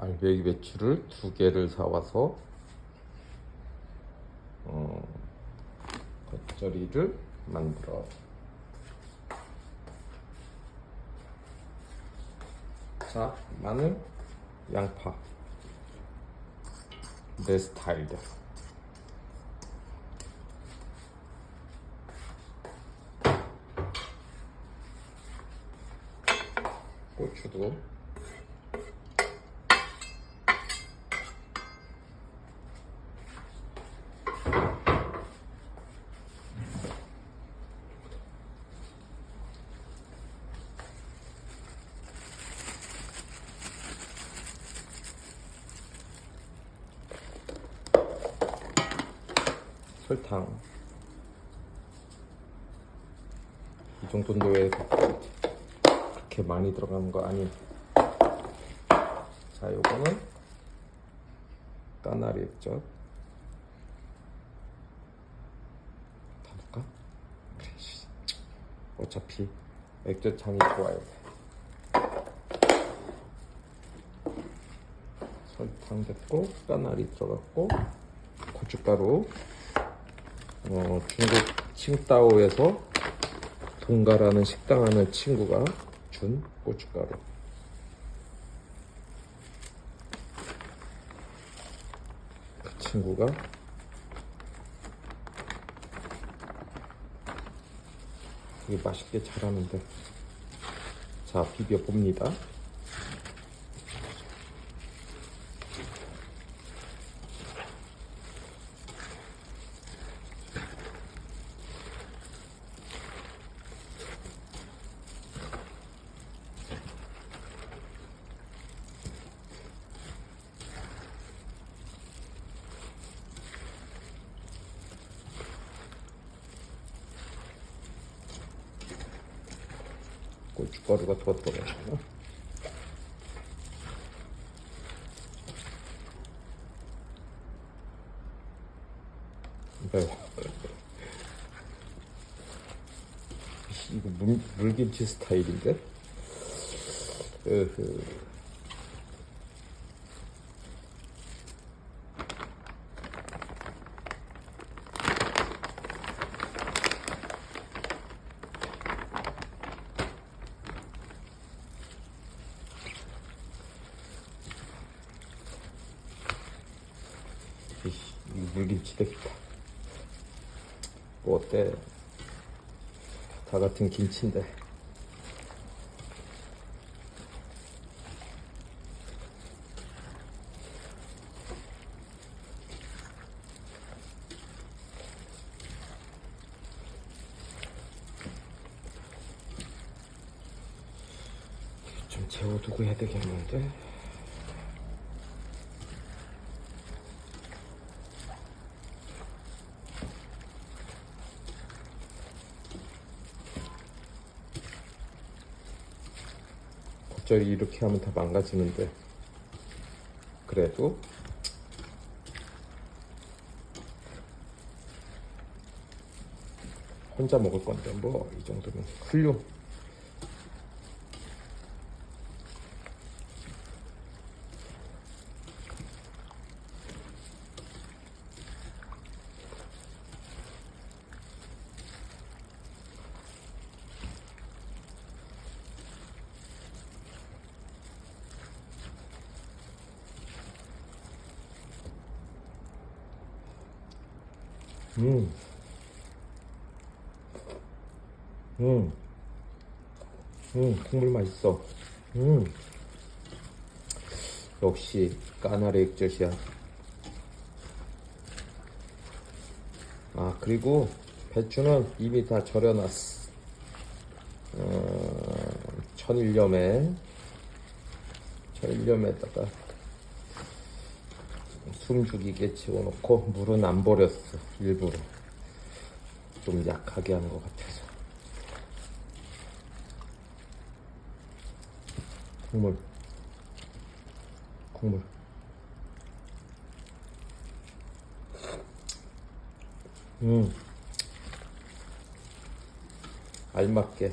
알배기 배추를 두 개를 사와서 어, 겉절이를 만들어. 자, 마늘, 양파. 내 스타일대로. 고추도 설탕. 이 정도인데 왜 그렇게 많이 들어가는 거 아니? 자 요거는 까나리 액젓. 다 넣을까? 그래 씨. 어차피 액젓 향이 좋아요 설탕 됐고 까나리 들어갔고 고춧가루 어, 중국 칭따오에서 동가라는 식당 하는 친구가 준 고춧가루. 그 친구가 되게 맛있게 잘하는데. 자 비벼 봅니다 고춧가루가 더 들어가요 매워 이거 물, 물김치 스타일인데? 으흐. 물김치 되겠다. 뭐 어때? 다 같은 김치인데. 좀 재워두고 해야 되겠는데. 겉절이 이렇게 하면 다 망가지는데. 그래도. 혼자 먹을 건데 뭐 이 정도면. 훌륭 음. 음. 음, 국물 맛있어. 음. 역시 까나리 액젓이야. 아, 그리고 배추는 이미 다 절여놨어. 어, 천일염에, 천일염에다가 숨 죽이게 집어넣고 물은 안 버렸어 일부러. 좀 약하게 하는 것 같아서. 국물. 국물. 음. 알맞게